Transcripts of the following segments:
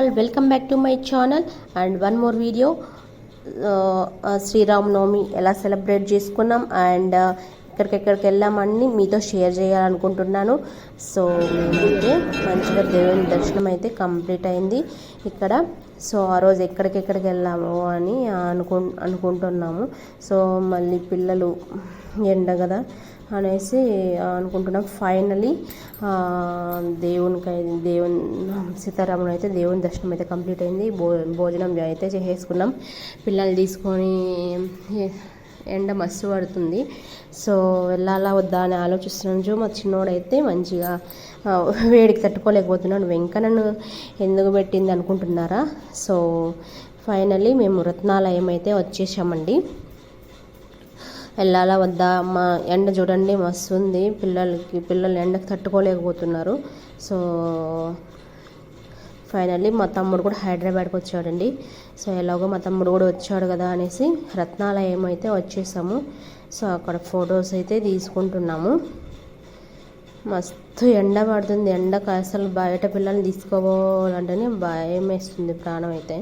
All welcome back to my channel and one more video Sriramanavami ఎలా celebrate చేసుకున్నాం and uh, ఎక్కడికెక్కడికి వెళ్ళామని మీతో share చేయాలనుకుంటున్నాను. సో మేమైతే మంచిగా దేవుని దర్శనం అయితే కంప్లీట్ అయింది ఇక్కడ. సో ఆ రోజు ఎక్కడికెక్కడికి వెళ్ళాము అని అనుకు అనుకుంటున్నాము. సో మళ్ళీ పిల్లలు ఎండ కదా. అనేసి అనుకుంటున్నాం. ఫైనలీ దేవునికి దేవుని సీతారాముడు అయితే దేవుని దర్శనం అయితే కంప్లీట్ అయింది. భో భోజనం అయితే చేసేసుకున్నాం. పిల్లల్ని తీసుకొని ఎండ మస్తు పడుతుంది. సో వెళ్ళాలా వద్దా అని ఆలోచిస్తున్నాను చూ మా చిన్నోడైతే మంచిగా వేడికి తట్టుకోలేకపోతున్నాడు. వెంకనను ఎందుకు పెట్టింది అనుకుంటున్నారా? సో ఫైనలీ మేము రత్నాలయం అయితే వచ్చేసామండి. వెళ్ళాలా వద్దా మా ఎండ చూడండి మస్తు ఉంది పిల్లలకి పిల్లలు ఎండకు తట్టుకోలేకపోతున్నారు. సో ఫైనల్లీ మా తమ్ముడు కూడా హైదరాబాద్కి వచ్చాడండి. సో ఎలాగో మా తమ్ముడు కూడా వచ్చాడు కదా అనేసి రత్నాలయం అయితే వచ్చేసాము. సో అక్కడ ఫొటోస్ అయితే తీసుకుంటున్నాము. మస్తు ఎండ పడుతుంది. ఎండకు అసలు బయట పిల్లల్ని తీసుకోవాలంటేనే భయం వేస్తుంది ప్రాణం అయితే.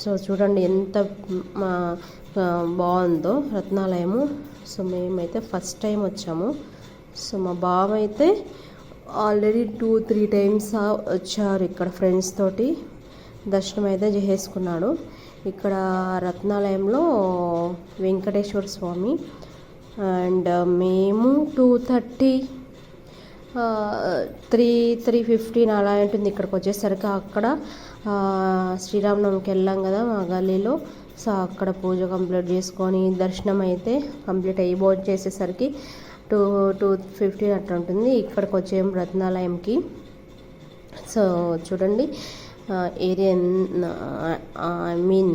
సో చూడండి ఎంత మా బాగుందో రత్నాలయము. సో మేమైతే ఫస్ట్ టైం వచ్చాము. సో మా బావ అయితే ఆల్రెడీ టూ త్రీ టైమ్స్ వచ్చారు ఇక్కడ ఫ్రెండ్స్ తోటి. దర్శనం అయితే చేసుకున్నాడు ఇక్కడ రత్నాలయంలో వెంకటేశ్వర స్వామి. అండ్ మేము two thirty three three fifteen అలా ఉంటుంది ఇక్కడికి వచ్చేసరికి. అక్కడ శ్రీరామనవమికి వెళ్ళాం కదా మా గల్లీలో. సో అక్కడ పూజ కంప్లీట్ చేసుకొని దర్శనం అయితే కంప్లీట్ అయ్యి భోజనం చేసేసరికి టూ టూ ఫిఫ్టీన్ అట్లా ఉంటుంది. ఇక్కడికి వచ్చేం రత్నాలయంకి. సో చూడండి ఏరియా ఐ మీన్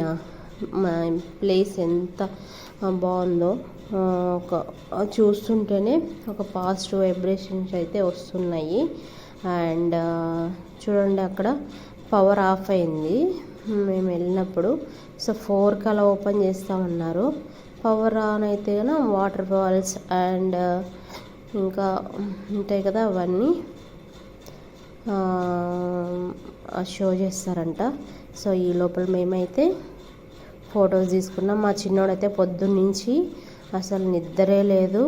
ప్లేస్ ఎంత బాగుందో ఒక చూస్తుంటేనే ఒక పాజిటివ్ వైబ్రేషన్స్ అయితే వస్తున్నాయి. అండ్ చూడండి అక్కడ పవర్ ఆఫ్ అయింది. మేము వెళ్ళినప్పుడు సో ఫోర్కి అలా ఓపెన్ చేస్తామన్నారు పవర్ ఆన్ అయితే వాటర్ ఫాల్స్ అండ్ ఇంకా ఉంటాయి కదా అవన్నీ షో చేస్తారంట. సో ఈ లోపల మేమైతే ఫొటోస్ తీసుకున్నాం. మా చిన్నోడైతే పొద్దున్నుంచి అసలు నిద్రే లేదు.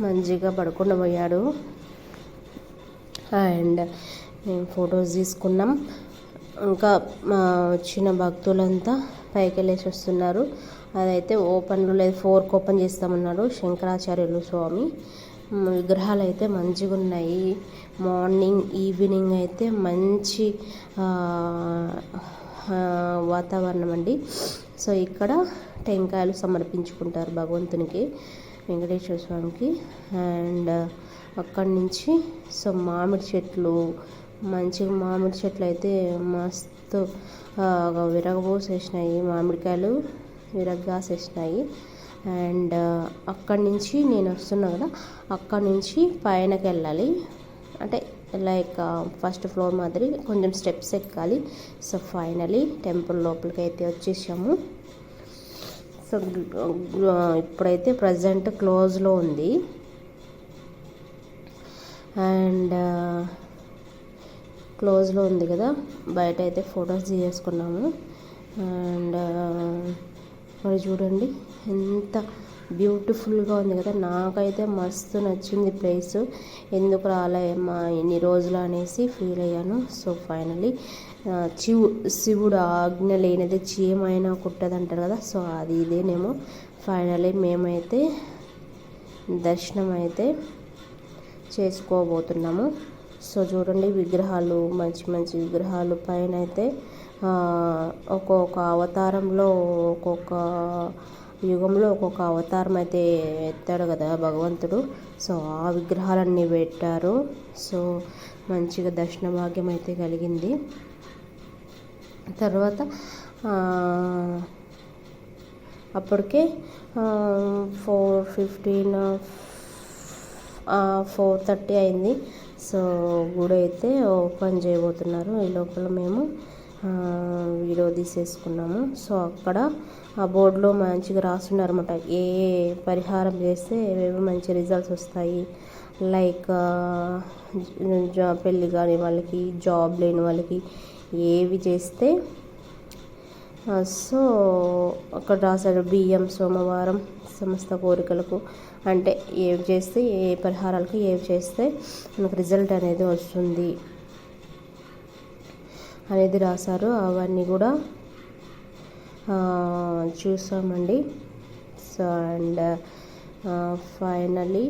మంచిగా పడుకుండా పోయాడు. అండ్ మేము ఫొటోస్ తీసుకున్నాం. ఇంకా వచ్చిన భక్తులంతా పైకి వెళ్ళేసి వస్తున్నారు. అదైతే ఓపెన్లో లేదు ఫోర్కి ఓపెన్ చేస్తామన్నాడు శంకరాచార్యులు స్వామి. విగ్రహాలు అయితే మంచిగా ఉన్నాయి మార్నింగ్ ఈవినింగ్ అయితే మంచి వాతావరణం అండి. సో ఇక్కడ టెంకాయలు సమర్పించుకుంటారు భగవంతునికి వెంకటేశ్వర స్వామికి. అండ్ అక్కడి నుంచి సో మామిడి చెట్లు మంచిగా మామిడి చెట్లు అయితే మస్తు విరగబోసేసినాయి మామిడికాయలు విరగ్గాసేసినాయి అండ్ అక్కడి నుంచి నేను వస్తున్నా కదా అక్కడి నుంచి పైనకి వెళ్ళాలి. అంటే లైక్ ఫస్ట్ ఫ్లోర్ మాదిరి కొంచెం స్టెప్స్ ఎక్కాలి. సో ఫైనలీ టెంపుల్ లోపలికి అయితే వచ్చేసాము. సో ఇప్పుడైతే ప్రజెంట్ క్లోజ్లో ఉంది. అండ్ క్లోజ్లో ఉంది కదా బయట అయితే ఫొటోస్ తీసేసుకున్నాము. అండ్ మరి చూడండి ఎంత బ్యూటిఫుల్గా ఉంది కదా నాకైతే మస్తు నచ్చింది ప్లేస్. ఎందుకు రాలేమ్మా ఎన్ని రోజులు అనేసి ఫీల్ అయ్యాను. సో ఫైనలీ శివు శివుడు ఆజ్ఞ లేనిదే చీమైనా కుట్టదంటారు కదా సో అది ఇదేనేమో. ఫైనలీ మేమైతే దర్శనం అయితే చేసుకోబోతున్నాము. సో చూడండి విగ్రహాలు మంచి మంచి విగ్రహాలు. పైన అయితే ఒక్కొక్క అవతారంలో ఒక్కొక్క యుగంలో ఒక్కొక్క అవతారం అయితే ఎత్తాడు కదా భగవంతుడు. సో ఆ విగ్రహాలన్నీ పెట్టారు. సో మంచిగా దర్శన భాగ్యం అయితే కలిగింది. తర్వాత అప్పటికే ఫోర్ ఫిఫ్టీన్ ఫోర్ థర్టీ అయింది. సో గుడి అయితే ఓపెన్ చేయబోతున్నారు. ఈ లోపల మేము వీడియో తీసేసుకున్నాము. సో అక్కడ ఆ బోర్డులో మంచిగా రాస్తున్నారు అనమాట ఏ పరిహారం చేస్తే ఏవేవి మంచి రిజల్ట్స్ వస్తాయి. లైక్ జా పెళ్ళి కాని వాళ్ళకి జాబ్ లేని వాళ్ళకి ఏవి చేస్తే సో అక్కడ రాశారు. బియ్యం సోమవారం సమస్త కోరికలకు అంటే ఏవి చేస్తే ఏ పరిహారాలకు ఏవి చేస్తే మనకు రిజల్ట్ అనేది వస్తుంది అనేది రాశారు. అవన్నీ కూడా చూసామండి. సో అండ్ ఫైనలీ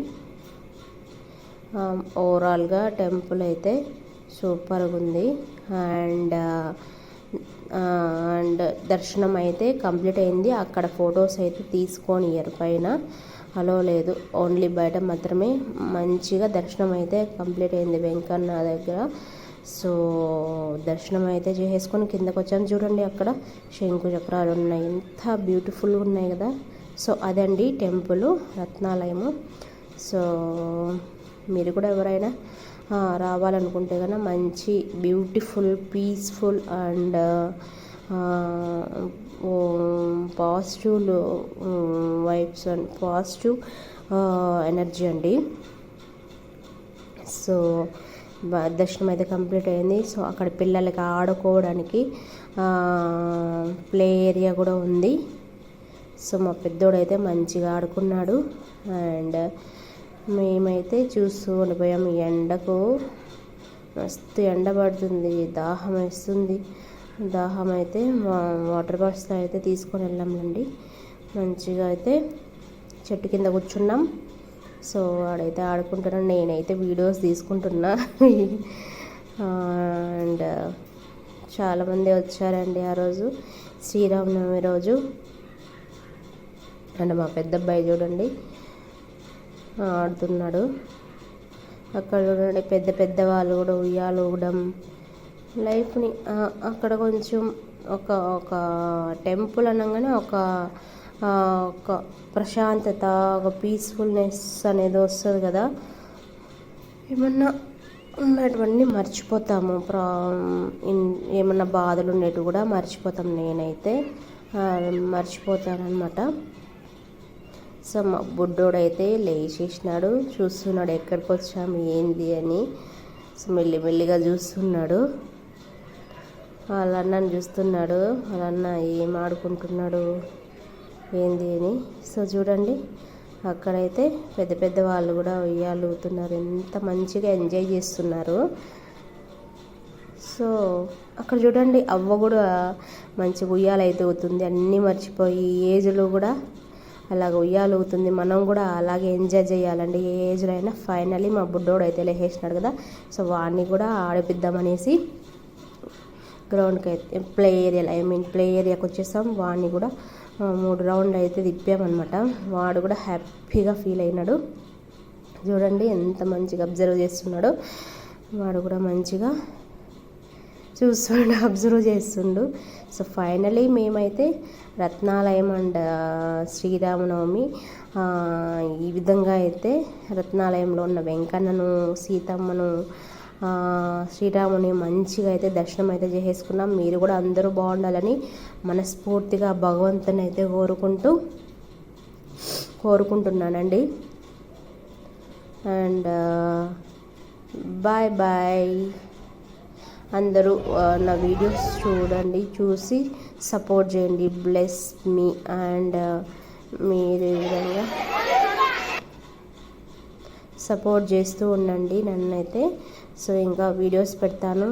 ఓవరాల్గా టెంపుల్ అయితే సూపర్గా ఉంది. అండ్ అండ్ దర్శనం అయితే కంప్లీట్ అయింది. అక్కడ ఫొటోస్ అయితే తీసుకొని పైన. అలో లేదు. ఓన్లీ బయట మాత్రమే మంచిగా దర్శనం అయితే కంప్లీట్ అయింది వెంకన్న దగ్గర. సో దర్శనం అయితే చేసేసుకొని కిందకు వచ్చాను చూడండి అక్కడ. శంకు చక్రాలు ఉన్నాయి. ఎంత బ్యూటిఫుల్గా ఉన్నాయి కదా. సో అదండి టెంపుల్ రత్నాలయము. సో మీరు కూడా ఎవరైనా రావాలనుకుంటే కనుక మంచి beautiful peaceful and positive vibes and positive energy అండి. సో దర్శనం అయితే కంప్లీట్ అయింది. సో అక్కడ పిల్లలకి ఆడుకోవడానికి ప్లే ఏరియా కూడా ఉంది. సో మా పెద్దోడైతే మంచిగా ఆడుకున్నాడు. అండ్ మేమైతే చూస్తూ ఉండిపోయాం. ఎండకు మస్తు ఎండ పడుతుంది దాహం వేస్తుంది. దాహం అయితే వాటర్ బాటిల్స్లో అయితే తీసుకొని వెళ్ళామండి. మంచిగా అయితే చెట్టు కింద కూర్చున్నాం. సో ఆడైతే ఆడుకుంటున్నాను నేనైతే వీడియోస్ తీసుకుంటున్నా. అండ్ చాలామంది వచ్చారండి ఆ రోజు. శ్రీరామనవమి రోజు. అండ్ మా పెద్ద అబ్బాయి చూడండి. ఆడుతున్నాడు. అక్కడ చూడండి పెద్ద పెద్ద వాళ్ళు కూడా ఉయ్యాలు ఊగడం. లైఫ్ని అక్కడ కొంచెం ఒక ఒక టెంపుల్ అనగానే ఒక ఒక ప్రశాంతత ఒక పీస్ఫుల్నెస్ అనేది వస్తుంది కదా. ఏమన్నా ఉన్నటువంటి మర్చిపోతాము. ప్రా ఏమన్నా బాధలు ఉండేవి కూడా మర్చిపోతాం నేనైతే. మర్చిపోతానమాట సో మా బుడ్డోడైతే లేచేసినాడు. చూస్తున్నాడు ఎక్కడికి వచ్చాము ఏంది అని. సో మెల్లి మెల్లిగా చూస్తున్నాడు. వాళ్ళ అన్నని చూస్తున్నాడు. వాళ్ళ అన్న ఏం ఆడుకుంటున్నాడు ఏంది అని. సో చూడండి అక్కడైతే పెద్ద పెద్ద వాళ్ళు కూడా ఉయ్యాలుగుతున్నారు ఎంత మంచిగా ఎంజాయ్ చేస్తున్నారు. సో అక్కడ చూడండి అవ్వ కూడా మంచి ఉయ్యాలైతే అవుతుంది. అన్నీ మర్చిపోయి ఏజ్లో కూడా అలాగ ఉయ్యాలవుతుంది. మనం కూడా అలాగే ఎంజాయ్ చేయాలండి. ఏ ఏజ్లో అయినా ఫైనలీ మా బుడ్డోడు అయితే లేచేసినాడు కదా. సో వాడిని కూడా ఆడిపిద్దామనేసి గ్రౌండ్కి అయితే ప్లే ఏరియాలో ఐ మీన్ ప్లే ఏరియాకి వచ్చేసాం. వాడిని కూడా మూడు రౌండ్ అయితే తిప్పామన్నమాట. వాడు కూడా హ్యాపీగా ఫీల్ అయినాడు. చూడండి ఎంత మంచిగా అబ్జర్వ్ చేస్తున్నాడు. వాడు కూడా మంచిగా చూస్తుండు అబ్జర్వ్ చేస్తుండు. సో ఫైనలీ మేమైతే రత్నాలయం అండ్ uh, శ్రీరామనవమి ఈ విధంగా అయితే రత్నాలయంలో ఉన్న వెంకన్నను సీతమ్మను శ్రీరాముని మంచిగా అయితే దర్శనం అయితే చేసేసుకున్నాం మీరు కూడా అందరూ బాగుండాలని మనస్ఫూర్తిగా భగవంతుని అయితే కోరుకుంటూ కోరుకుంటున్నానండి. అండ్ బాయ్ బాయ్ అందరూ నా వీడియోస్ చూడండి చూసి సపోర్ట్ చేయండి. బ్లెస్ మీ అండ్ మీరు విధంగా సపోర్ట్ చేస్తూ ఉండండి నన్నైతే. సో ఇంకా వీడియోస్ పెడతాను.